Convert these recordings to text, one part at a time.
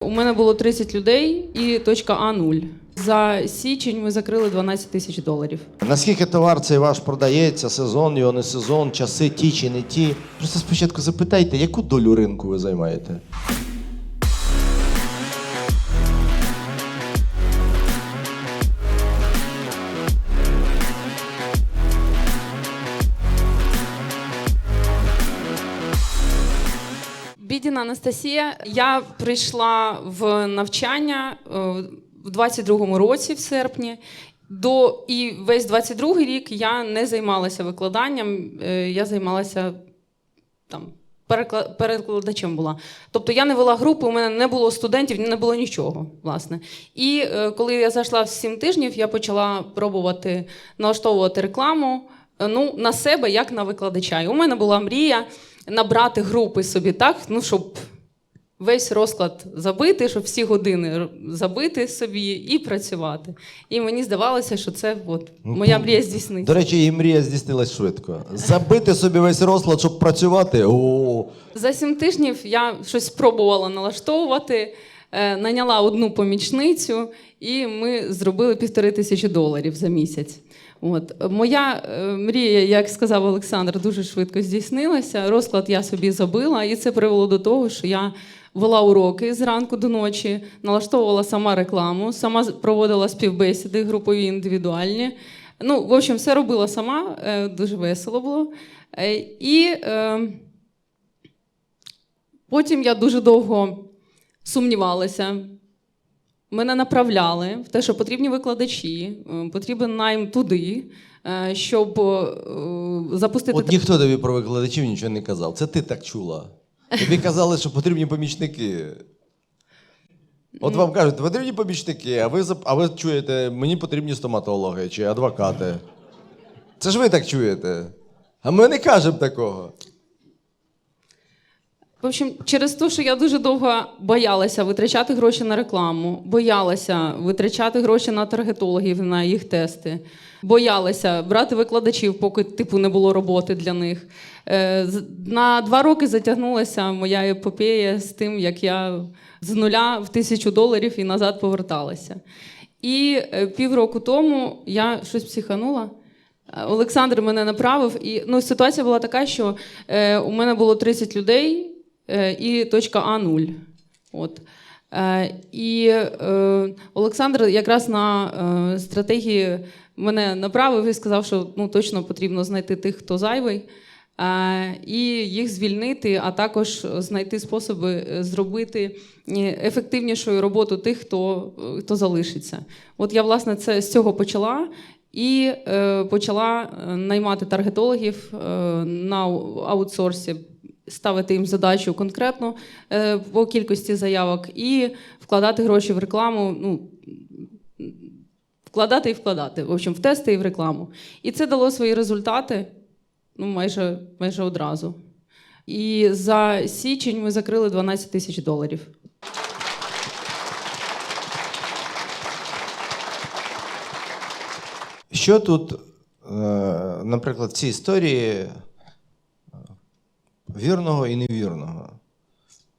У мене було 30 людей і точка А 0. За січень ми закрили 12 тисяч доларів. Наскільки товар цей ваш продається, сезон, його не сезон, часи ті чи не ті. Просто спочатку запитайте, яку долю ринку ви займаєте? Бідіна Анастасія. Я прийшла в навчання е, в 22-му році, в серпні. До і весь 22-й рік я не займалася викладанням, е, я займалася там. Перекладачем була. Тобто я не вела групи, у мене не було студентів, не було нічого, власне. І е, коли я зайшла в 7 тижнів, я почала пробувати налаштовувати рекламу ну, на себе, як на викладача. І у мене була мрія набрати групи собі так, ну, щоб весь розклад забити, щоб всі години забити собі і працювати. І мені здавалося, що це от, моя мрія здійсниться. До речі, її мрія здійснилась швидко. Забити собі весь розклад, щоб працювати. О, За сім тижнів я щось спробувала налаштовувати, е, наняла одну помічницю, і ми зробили півтори тисячі доларів за місяць. От. Моя е, мрія, як сказав Олександр, дуже швидко здійснилася. Розклад я собі забила, і це привело до того, що я вела уроки зранку до ночі, налаштовувала сама рекламу, сама проводила співбесіди, групові індивідуальні. Ну, в общем, все робила сама, е, дуже весело було. Е, І е, Потім я дуже довго сумнівалася. Мене направляли в те, що потрібні викладачі, е, потрібен найм туди, е, щоб е, запустити. от ніхто тобі про викладачів нічого не казав. Це ти так чула. Тобі казали, що потрібні помічники. От вам кажуть, потрібні помічники, а ви, а ви чуєте, мені потрібні стоматологи чи адвокати. Це ж ви так чуєте. А ми не кажемо такого. В общем, через те, що я дуже довго боялася витрачати гроші на рекламу, боялася витрачати гроші на таргетологів, на їх тести, боялася брати викладачів, поки типу не було роботи для них. Е, На два роки затягнулася моя епопея з тим, як я з нуля в тисячу доларів і назад поверталася. І е, півроку тому я щось психанула. Олександр мене направив, і ну, ситуація була така, що е, у мене було 30 людей і точка А 0. От. Е, і е, Олександр якраз на е, стратегії мене направив і сказав, що ну, точно потрібно знайти тих, хто зайвий. е, І їх звільнити, а також знайти способи е, зробити е, ефективнішою роботу тих, хто, е, хто залишиться. От я власне це з цього почала. І е, почала е, наймати таргетологів е, на аутсорсі, ставити їм задачу конкретно е, по кількості заявок і вкладати гроші в рекламу. Ну, вкладати і вкладати, в общем, в тести і в рекламу. І це дало свої результати ну, майже, майже одразу. І за січень ми закрили 12 тисяч доларів. Що тут, е, наприклад, в цій історії вірного і невірного?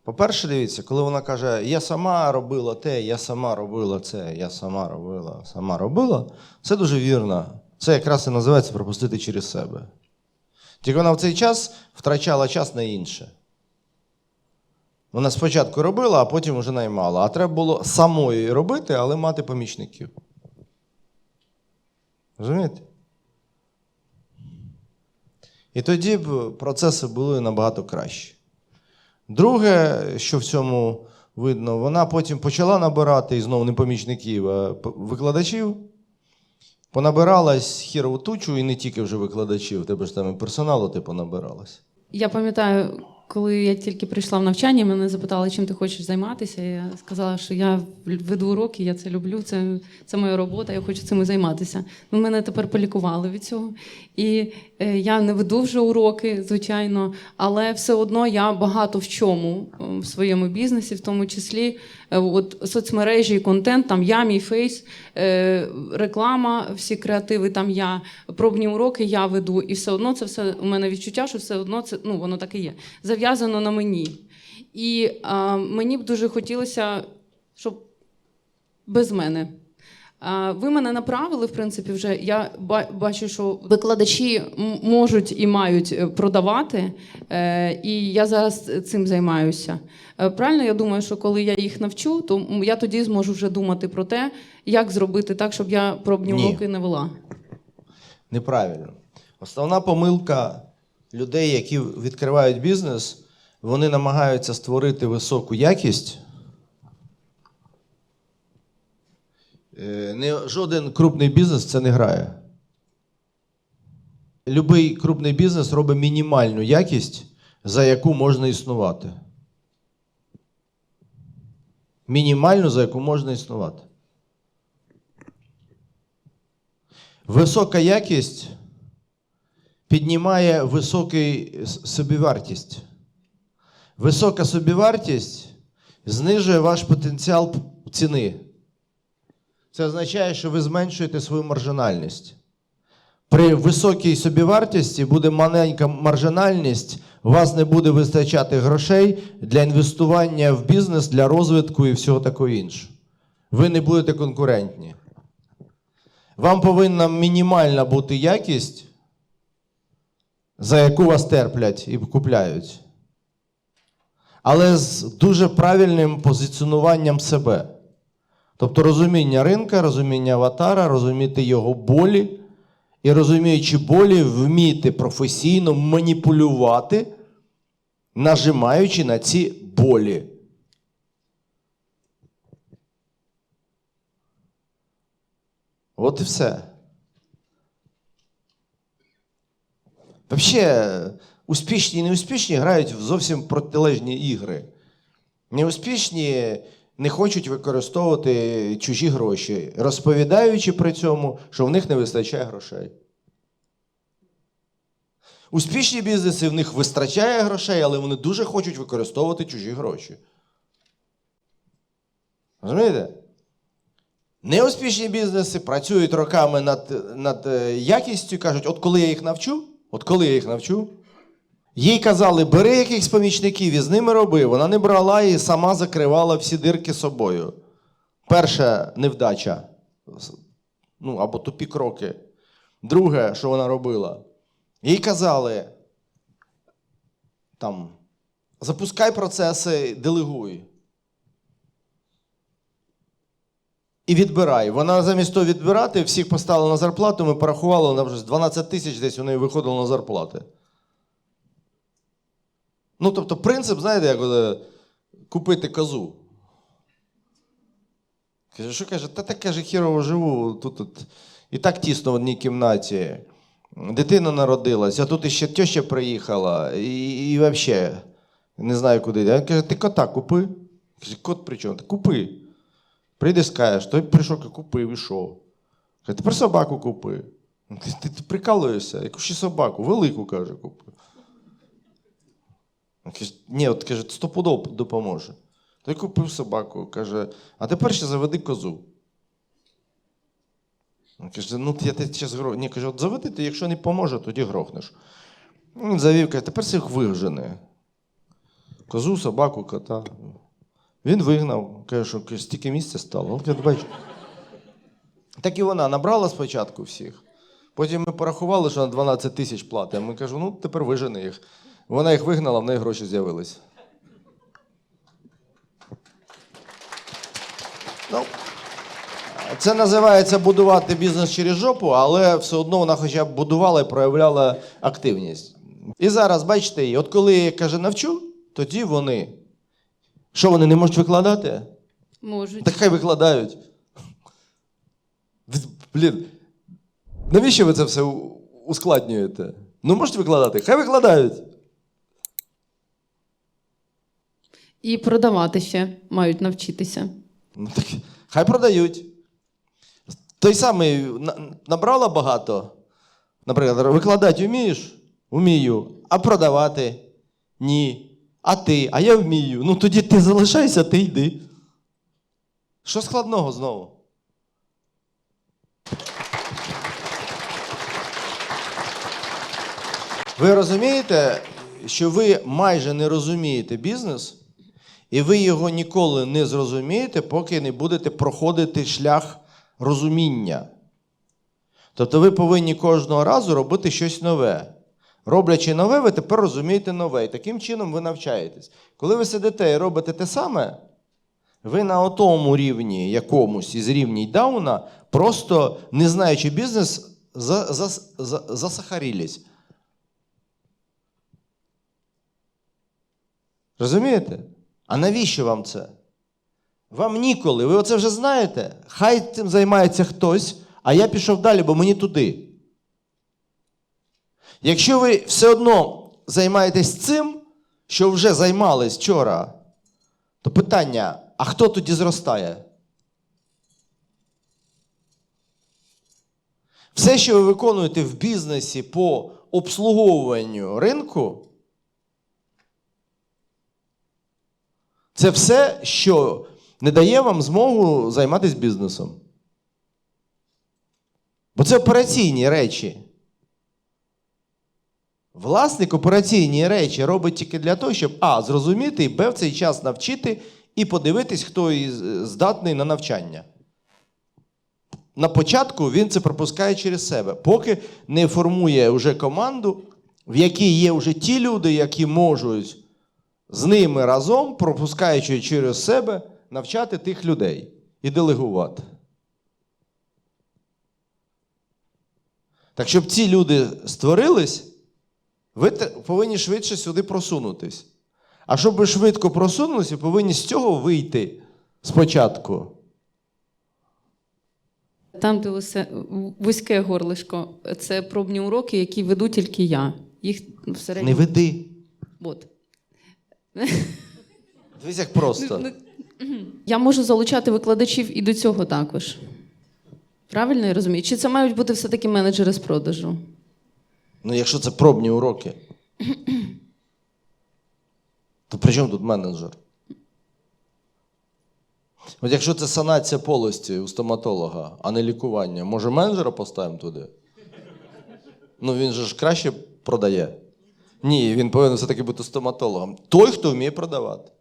По-перше, дивіться, коли вона каже, я сама робила те, я сама робила це, я сама робила, сама робила, це дуже вірно. Це якраз і називається пропустити через себе. Тільки вона в цей час втрачала час на інше. Вона спочатку робила, а потім вже наймала. А треба було самої робити, але мати помічників. Розумієте? І тоді б процеси були набагато кращі. Друге, що в цьому видно, вона потім почала набирати і знову не помічників, а викладачів. Понабиралась хірову тучу, і не тільки вже викладачів, тебе ж там і персоналу ти понабиралась. Я пам'ятаю, коли я тільки прийшла в навчання, мене запитали, чим ти хочеш займатися. Я сказала, що я веду уроки, я це люблю, це, це моя робота, я хочу цим займатися. Ну, мене тепер полікували від цього. І я не веду вже уроки, звичайно, але все одно я багато в чому е, в своєму бізнесі, в тому числі е, от, соцмережі, контент, там я, мій фейс, е, реклама, всі креативи, там я, пробні уроки я веду, і все одно це все у мене відчуття, що все одно це ну воно так і є. Зав'язано на мені. І а, мені б дуже хотілося, щоб без мене. Ви мене направили, в принципі, вже я бачу, що викладачі можуть і мають е, продавати, е, і я зараз цим займаюся. Е, Правильно, я думаю, що коли я їх навчу, то я тоді зможу вже думати про те, як зробити так, щоб я пробні Ні. уроки не вела. Неправильно. Основна помилка людей, які відкривають бізнес, вони намагаються створити високу якість. Не, жоден крупний бізнес це не грає. Любий крупний бізнес робить мінімальну якість, за яку можна існувати. Мінімальну, за яку можна існувати. Висока якість піднімає високий собівартість. Висока собівартість знижує ваш потенціал ціни. Це означає, що ви зменшуєте свою маржинальність. При високій собівартості буде маленька маржинальність, у вас не буде вистачати грошей для інвестування в бізнес, для розвитку і всього такого іншого. Ви не будете конкурентні. Вам повинна мінімальна бути якість, за яку вас терплять і купляють. Але з дуже правильним позиціонуванням себе. Тобто розуміння ринка, розуміння аватара, розуміти його болі, і розуміючи болі, вміти професійно маніпулювати, нажимаючи на ці болі. От і все. Взагалі, успішні і неуспішні грають в зовсім протилежні ігри. Неуспішні не хочуть використовувати чужі гроші, розповідаючи при цьому, що в них не вистачає грошей. Успішні бізнеси в них вистачає грошей, але вони дуже хочуть використовувати чужі гроші. Розумієте? Неуспішні бізнеси працюють роками над, над е, якістю, кажуть, от коли я їх навчу, от коли я їх навчу, їй казали, бери якихось помічників і з ними роби. Вона не брала і сама закривала всі дирки собою. Перша невдача, ну або тупі кроки. Друге, що вона робила, їй казали, там, запускай процеси, делегуй. І відбирай. Вона замість того відбирати, всіх поставила на зарплату, ми порахували, вона вже 12 тисяч десь у неї виходило на зарплати. Ну, тобто, принцип, знаєте, як е, купити козу. Каже, що каже, та так каже, хірово живу, тут, тут і так тісно в одній кімнаті. Дитина народилась, а тут іще теща приїхала, і, і взагалі не знаю куди. Він каже, ти кота купи. Каже, кот при чому? Та купи. Прийдеш, скажеш, той прийшов і купив, і що? Каже, тепер собаку купи. Ти, ти, ти прикалуєшся, яку ще собаку, велику, каже, купи. Він Каже, ні, от каже, стопудово допоможе. Той купив собаку, каже, а тепер ще заведи козу. Він Каже, ну я тебе зараз гро. Ні, каже, от заведи ти, якщо не поможе, тоді грохнеш. Він завів, каже, тепер всіх вижени. Козу, собаку, кота. Він вигнав, каже, що стільки місця стало. Я бачу. Так і вона набрала спочатку всіх. Потім ми порахували, що на 12 тисяч платить. Ми кажемо, ну тепер вижени їх. Вона їх вигнала, в неї гроші з'явились. Ну, це називається будувати бізнес через жопу, але все одно вона хоча б будувала і проявляла активність. І зараз, бачите, її, от коли я каже, навчу, тоді вони. Що вони не можуть викладати? Можуть. Так хай викладають. Блін, навіщо ви це все ускладнюєте? Ну, можуть викладати, хай викладають. І продавати ще мають навчитися. Ну, так, хай продають. Той самий на- набрала багато. Наприклад, викладати вмієш? Вмію. А продавати? Ні. А ти? А я вмію. Ну тоді ти залишайся, ти йди. Що складного знову? Ви розумієте, що ви майже не розумієте бізнес, І ви його ніколи не зрозумієте, поки не будете проходити шлях розуміння. Тобто ви повинні кожного разу робити щось нове. Роблячи нове, ви тепер розумієте нове. І таким чином ви навчаєтесь. Коли ви сидите і робите те саме, ви на отому рівні, якомусь із рівнів дауна, просто не знаючи бізнес, за, засахарілись. Розумієте? А навіщо вам це? Вам ніколи, ви оце вже знаєте. Хай цим займається хтось, а я пішов далі, бо мені туди. Якщо ви все одно займаєтесь цим, що вже займались вчора, то питання: а хто тоді зростає? Все, що ви виконуєте в бізнесі по обслуговуванню ринку, це все, що не дає вам змогу займатися бізнесом. Бо це операційні речі. Власник операційні речі робить тільки для того, щоб А. Зрозуміти, і Б. В цей час навчити і подивитись, хто здатний на навчання. На початку він це пропускає через себе, поки не формує вже команду, в якій є вже ті люди, які можуть з ними разом, пропускаючи через себе, навчати тих людей і делегувати. Так, щоб ці люди створились, ви повинні швидше сюди просунутись. А щоб ви швидко просунулися, повинні з цього вийти спочатку. Там, де усе вузьке горлишко, це пробні уроки, які веду тільки я. Їх Не веди. От. Дивись, як просто. Я можу залучати викладачів і до цього також. Правильно я розумію? Чи це мають бути все-таки менеджери з продажу? Ну, якщо це пробні уроки, то при чому тут менеджер? От якщо це санація полості у стоматолога, а не лікування, може менеджера поставимо туди? Ну він же ж краще продає. Ні, він повинен все-таки бути стоматологом. Той, хто вміє продавати.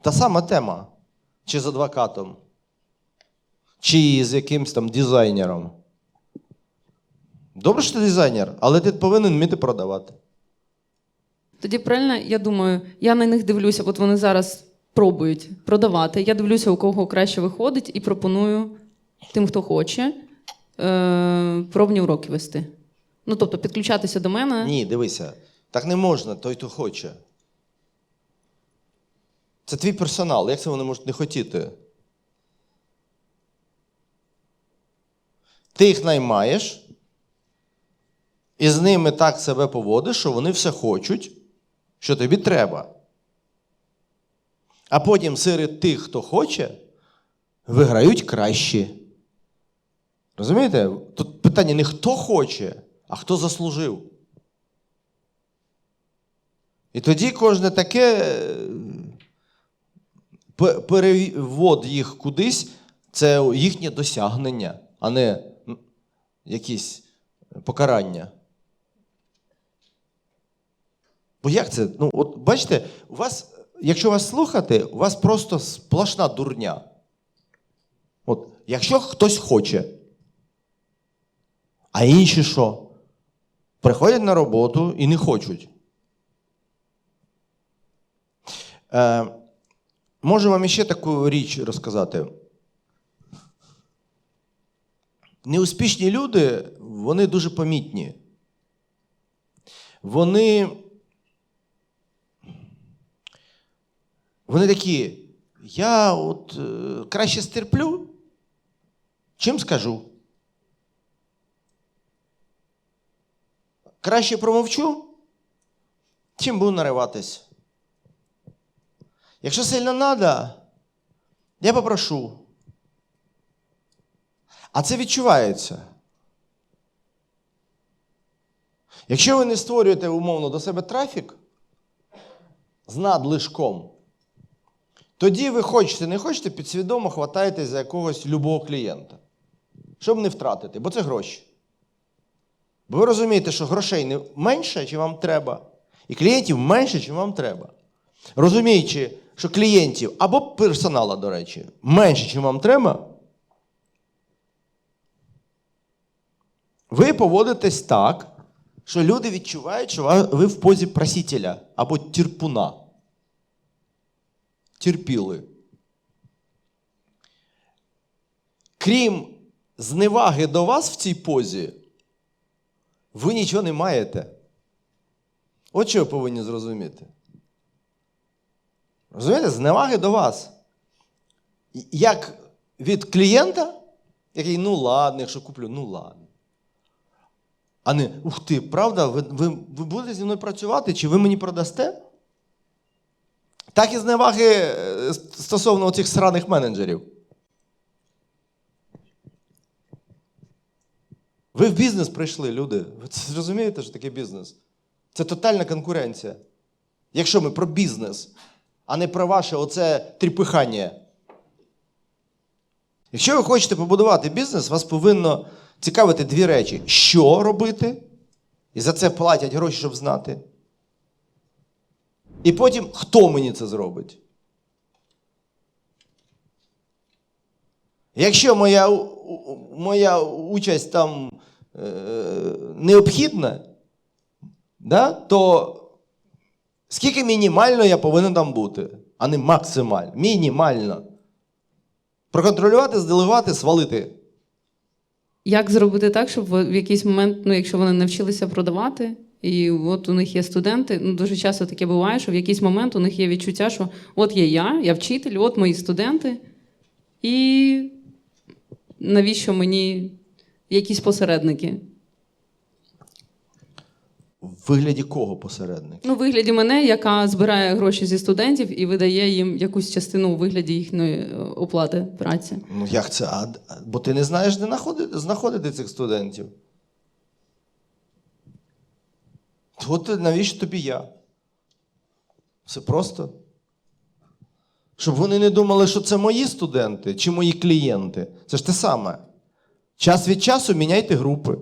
Та сама тема. Чи з адвокатом, чи з якимсь там дизайнером. Добре, що ти дизайнер, але ти повинен вміти продавати. Тоді правильно, я думаю, я на них дивлюся, от вони зараз пробують продавати. Я дивлюся, у кого краще виходить, і пропоную тим, хто хоче, е- пробні уроки вести. Ну, тобто, підключатися до мене. Ні, дивися, так не можна, той, хто хоче. Це твій персонал, як це вони можуть не хотіти? Ти їх наймаєш, і з ними так себе поводиш, що вони все хочуть, що тобі треба. А потім серед тих, хто хоче, виграють кращі. Розумієте? Тут питання не хто хоче, а хто заслужив. І тоді кожне таке е, перевод їх кудись це їхнє досягнення, а не якісь покарання. Бо як це? Ну, от бачите, у вас, якщо вас слухати, у вас просто сплошна дурня. От, якщо хтось хоче, а інші що? Приходять на роботу і не хочуть. Е, можу вам іще таку річ розказати. Неуспішні люди, вони дуже помітні. Вони. Вони такі, я от е, краще стерплю, чим скажу. Краще промовчу, чим буду нариватись. Якщо сильно треба, я попрошу. А це відчувається. Якщо ви не створюєте умовно до себе трафік з надлишком, тоді ви хочете, не хочете, підсвідомо хватаєтесь за якогось любого клієнта, щоб не втратити, бо це гроші. Бо ви розумієте, що грошей не менше, чи вам треба, і клієнтів менше, чи вам треба. Розуміючи, що клієнтів або персонала, до речі, менше, ніж вам треба, ви поводитесь так, що люди відчувають, що ви в позі просителя або тірпуна. Терпіли. Крім зневаги до вас в цій позі, ви нічого не маєте. От що ви повинні зрозуміти. Розумієте, зневаги до вас. Як від клієнта, який, ну ладно, якщо куплю, ну ладно. А не, ух ти, правда, ви, ви, ви будете зі мною працювати, чи ви мені продасте? Так і зневаги е, стосовно цих сраних менеджерів. Ви в бізнес прийшли, люди. Ви це розумієте, що таке бізнес? Це тотальна конкуренція. Якщо ми про бізнес, а не про ваше оце тріпихання. Якщо ви хочете побудувати бізнес, вас повинно цікавити дві речі: що робити, і за це платять гроші, щоб знати. І потім, хто мені це зробить. Якщо моя, моя участь там е, необхідна, да, то скільки мінімально я повинен там бути, а не максимально. Мінімально. Проконтролювати, зделегувати, свалити. Як зробити так, щоб в якийсь момент, ну якщо вони навчилися продавати, і от у них є студенти, ну дуже часто таке буває, що в якийсь момент у них є відчуття, що от є я, я вчитель, от мої студенти, і навіщо мені якісь посередники? В вигляді кого посередник? Ну, у вигляді мене, яка збирає гроші зі студентів і видає їм якусь частину у вигляді їхньої е, оплати праці. Ну як це? А, бо ти не знаєш, де знаходити, знаходити цих студентів. От ти- навіщо тобі я? Все просто. Щоб вони не думали, що це мої студенти чи мої клієнти. Це ж те саме. Час від часу міняйте групи.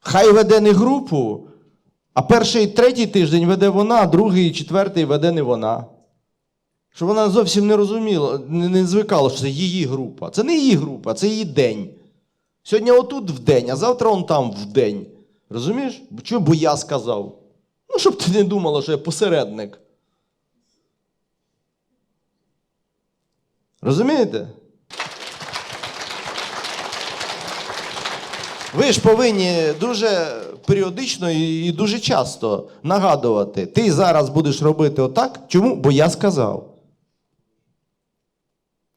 Хай веде не групу, а перший і третій тиждень веде вона, другий і четвертий веде не вона. Щоб вона зовсім не розуміла, не, звикала, що це її група. Це не її група, це її день. Сьогодні отут в день, а завтра он там в день. Розумієш? Чого? Бо я сказав. Ну, щоб ти не думала, що я посередник. Розумієте? Ви ж повинні дуже періодично і дуже часто нагадувати, ти зараз будеш робити отак. Чому? Бо я сказав.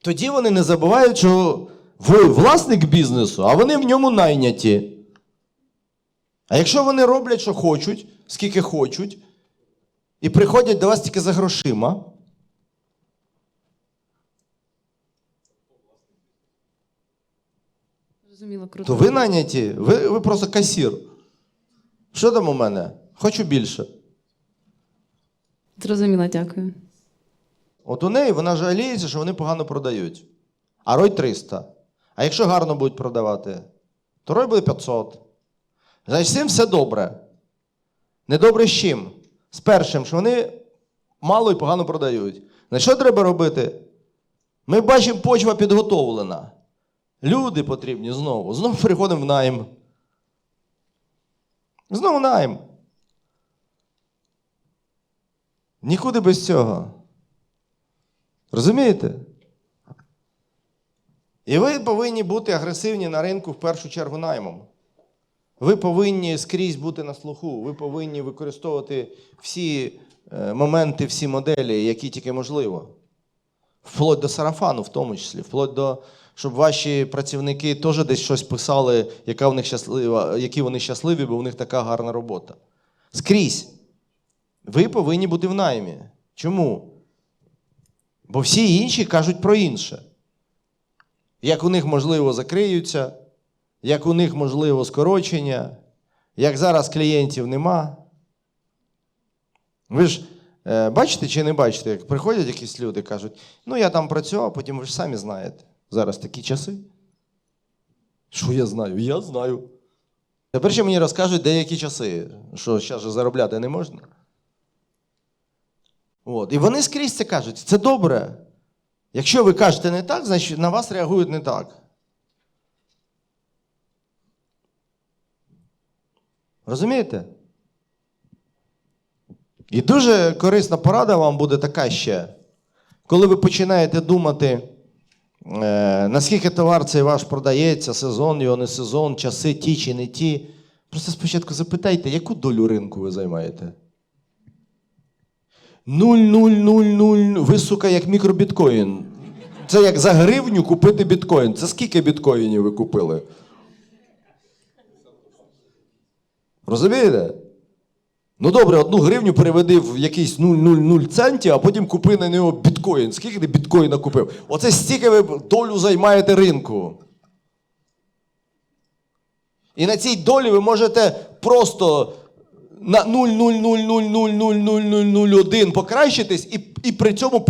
Тоді вони не забувають, що ви власник бізнесу, а вони в ньому найняті. А якщо вони роблять, що хочуть, скільки хочуть, і приходять до вас тільки за грошима, Зрозуміло, круто. то ви найняті, ви, ви просто касір. Що там у мене? Хочу більше. Зрозуміло, дякую. От у неї вона жаліється, що вони погано продають. А рой 300. А якщо гарно будуть продавати, то рой буде 500. Значить, з цим все добре. Недобре з чим? З першим, що вони мало і погано продають. Значить, що треба робити? Ми бачимо, почва підготовлена. Люди потрібні знову. Знову переходимо в найм. Знову найм. Нікуди без цього. Розумієте? І ви повинні бути агресивні на ринку в першу чергу наймом. Ви повинні скрізь бути на слуху, ви повинні використовувати всі е, моменти, всі моделі, які тільки можливо. Вплоть до сарафану, в тому числі, вплоть до, щоб ваші працівники теж десь щось писали, яка в них щаслива, які вони щасливі, бо в них така гарна робота. Скрізь. Ви повинні бути в наймі. Чому? Бо всі інші кажуть про інше. Як у них, можливо, закриються, як у них, можливо, скорочення, як зараз клієнтів нема. Ви ж е, бачите чи не бачите, як приходять якісь люди кажуть, ну я там працював, потім ви ж самі знаєте. Зараз такі часи. Що я знаю? Я знаю. Тепер ще мені розкажуть деякі часи, що зараз же заробляти не можна. От. І вони скрізь це кажуть. Це добре. Якщо ви кажете не так, значить на вас реагують не так. Розумієте? І дуже корисна порада вам буде така ще. Коли ви починаєте думати, наскільки товар цей ваш продається, сезон його, не сезон, часи ті чи не ті. Просто спочатку запитайте, яку долю ринку ви займаєте? Нуль, нуль, нуль, нуль. Ви, сука, як мікробіткоін. Це як за гривню купити біткоін. Це скільки біткоїнів ви купили? Розумієте? Ну добре, одну гривню переведи в якийсь 0,00 центі, а потім купи на нього біткоін. Скільки ти біткоїна купив? Оце стільки ви долю займаєте ринку. І на цій долі ви можете просто на 0,000000001 покращитись і, і при цьому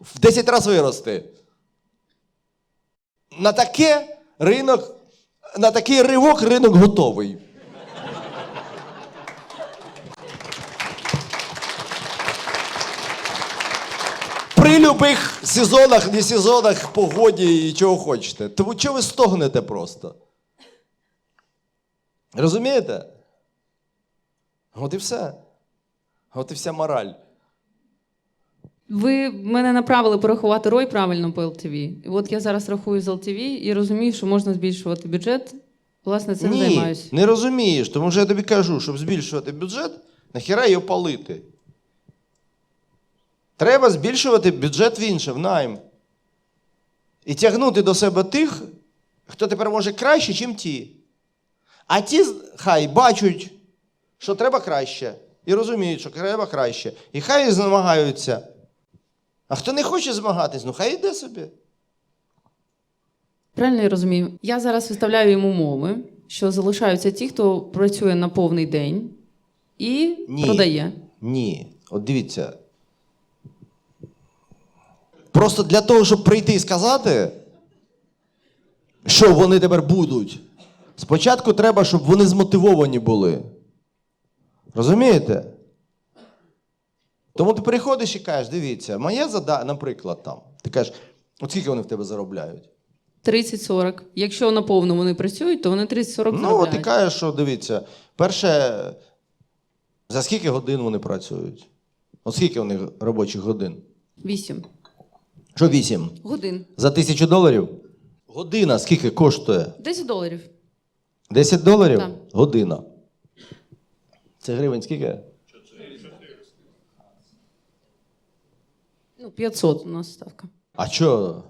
в 10 разів вирости. На таке ринок, на такий ривок ринок готовий. При любих сезонах, не сезонах, погоді і чого хочете. Тому чого ви стогнете просто? Розумієте? От і все. От і вся мораль. Ви мене направили порахувати рой правильно по LTV. І от я зараз рахую з LTV і розумію, що можна збільшувати бюджет. Власне, цим Ні, займаюся. не розумієш, тому що я тобі кажу, щоб збільшувати бюджет, нахіра його палити. Треба збільшувати бюджет в інше, в найм. І тягнути до себе тих, хто тепер може краще, ніж ті. А ті хай бачать, що треба краще, і розуміють, що треба краще. І хай змагаються. А хто не хоче змагатись, ну хай йде собі. Правильно я розумію? Я зараз виставляю йому умови, що залишаються ті, хто працює на повний день і Ні. продає. Ні. От дивіться. Просто для того, щоб прийти і сказати, що вони тепер будуть. Спочатку треба, щоб вони змотивовані були. Розумієте? Тому ти приходиш і кажеш, дивіться, моя задача, наприклад, там, ти кажеш, от скільки вони в тебе заробляють? 30-40. Якщо на повну вони працюють, то вони 30-40 Ну, от ти кажеш, що дивіться, перше, за скільки годин вони працюють? От скільки у них робочих годин? 8 Що вісім? годин. За тисячу доларів? Година скільки коштує? 10 доларів. 10 доларів? Так. Година. Це гривень скільки? Ну, 500 у нас ставка. А що?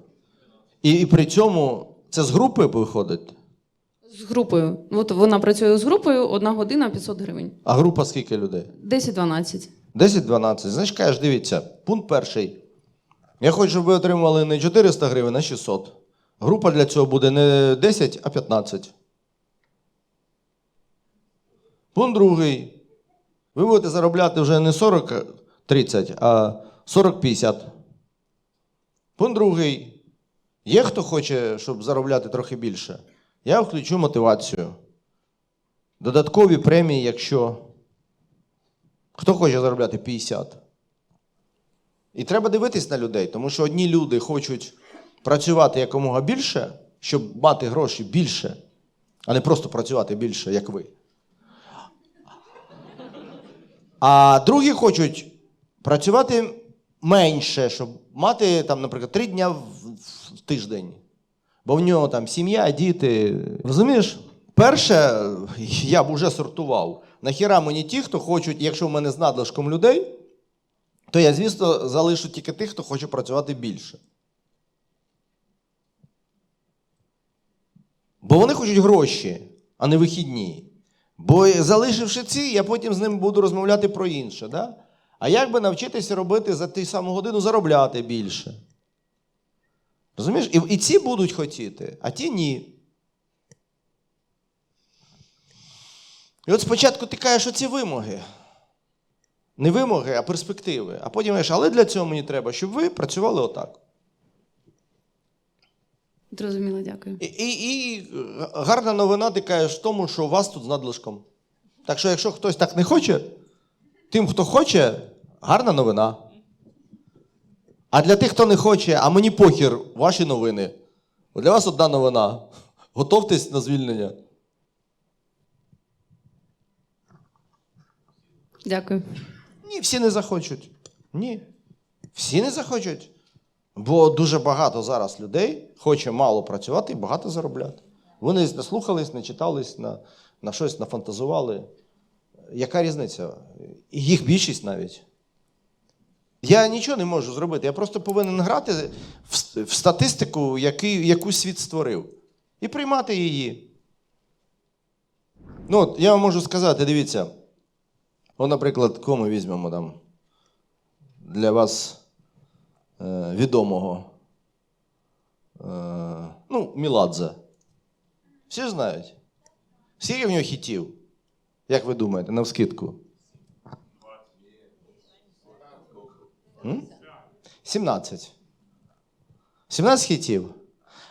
І, і при цьому це з групи виходить? З групою. От вона працює з групою, одна година 500 гривень. А група скільки людей? 10-12. 10-12. Значить, кажеш, дивіться, пункт перший. Я хочу, щоб ви отримали не 400 гривень, а 600. Група для цього буде не 10, а 15. Пункт другий. Ви будете заробляти вже не 40-30, а 40-50. Пункт другий. Є хто хоче, щоб заробляти трохи більше? Я включу мотивацію. Додаткові премії, якщо Хто хоче заробляти 50? І треба дивитись на людей, тому що одні люди хочуть працювати якомога більше, щоб мати гроші більше, а не просто працювати більше, як ви. А другі хочуть працювати менше, щоб мати, там, наприклад, три дня в, в тиждень. Бо в нього там сім'я, діти. Розумієш? Перше, я б уже сортував. Нахіра мені ті, хто хочуть, якщо в мене з надлишком людей, то я, звісно, залишу тільки тих, хто хоче працювати більше. Бо вони хочуть гроші, а не вихідні. Бо залишивши ці, я потім з ними буду розмовляти про інше. Да? А як би навчитися робити за ту саму годину заробляти більше? Розумієш? І, і ці будуть хотіти, а ті ні. І от спочатку ти кажеш оці вимоги. Не вимоги, а перспективи. А потім кажеш, але для цього мені треба, щоб ви працювали отак. Зрозуміло, дякую. І, і, і гарна новина ти кажеш в тому, що у вас тут з надлишком. Так що, якщо хтось так не хоче, тим, хто хоче, гарна новина. А для тих, хто не хоче, а мені похір, ваші новини. Для вас одна новина. Готовтесь на звільнення. Дякую. Ні, всі не захочуть. Ні. Всі не захочуть. Бо дуже багато зараз людей хоче мало працювати і багато заробляти. Вони не слухались, не на, на щось нафантазували. Яка різниця? Їх більшість навіть. Я нічого не можу зробити. Я просто повинен грати в, в статистику, який, яку світ створив, і приймати її. Ну, от я вам можу сказати, дивіться. От, наприклад, кого ми візьмемо там для вас е, відомого. Е, ну, Міладзе. Всі знають. Скільки в нього хітів? Як ви думаєте, навскидку? М? 17. 17 хітів.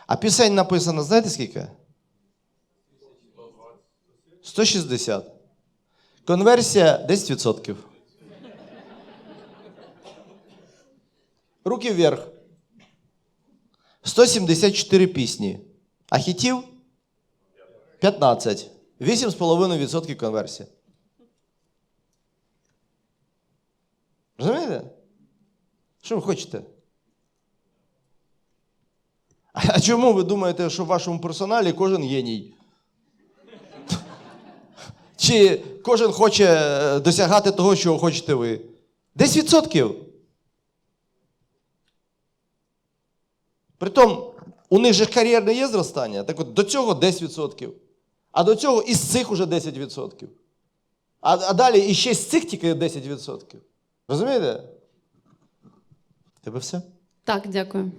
А пісень написано, знаєте скільки? 160. Конверсія 10%. Руки вверх. 174 пісні. А хітів 15. 8,5% конверсія. Розумієте? Що ви хочете? А чому ви думаєте, що в вашому персоналі кожен геній? Чи кожен хоче е, досягати того, чого хочете ви? 10%. Притом, у них же кар'єрне є зростання. Так от до цього 10%. А до цього із цих уже 10%. А, а далі іще з цих тільки 10%. Розумієте? Тебе все? Так, дякую.